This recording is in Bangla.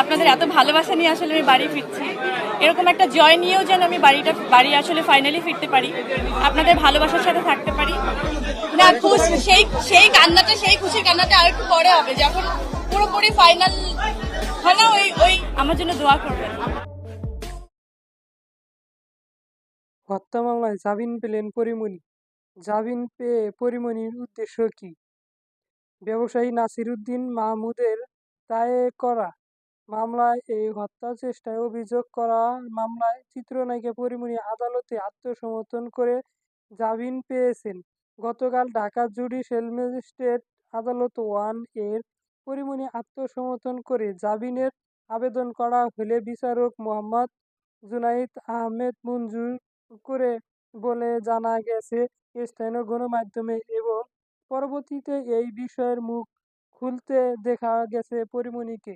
আপনাদের এত ভালোবাসা নিয়ে আসলে আমি বাড়ি ফিরছি। এরকম একটা জয় নিয়েও যেন আমি বাড়িটা, বাড়ি আসলে ফাইনালি ফিরতে পারি। আপনাদের ভালোবাসার সাথে থাকতে পারি। না, খুশি, সেই সেই কান্নাটা, সেই খুশির কান্নাটা আর একটু পরে হবে, যখন পুরোপুরি ফাইনাল হয় না ওই ওই, আমার জন্য দোয়া করবেন। হত্যা মামলায় জামিন পেলেন পরিমণি। জামিন পেয়ে পরিমণির উদ্দেশ্য কি? ব্যবসায়ী নাসির উদ্দিন মাহমুদের দায়ে করা মামলায় এই হত্যা চেষ্টায় অভিযোগ করা মামলায় চিত্রনায়িকা পরিমণি আদালতে আত্মসমর্পণ করে জামিন পেয়েছেন। গতকাল ঢাকা জুডিশিয়াল ম্যাজিস্ট্রেট আদালত ওয়ানের পরিমণি আত্মসমর্পণ করে জামিনের আবেদন করা হলে বিচারক মোহাম্মদ জুনাইদ আহমেদ মঞ্জুর করে বলে জানা গেছে, স্থানীয় গণমাধ্যমে এবং পরবর্তীতে এই বিষয়ের মুখ খুলতে দেখা গেছে পরিমণিকে।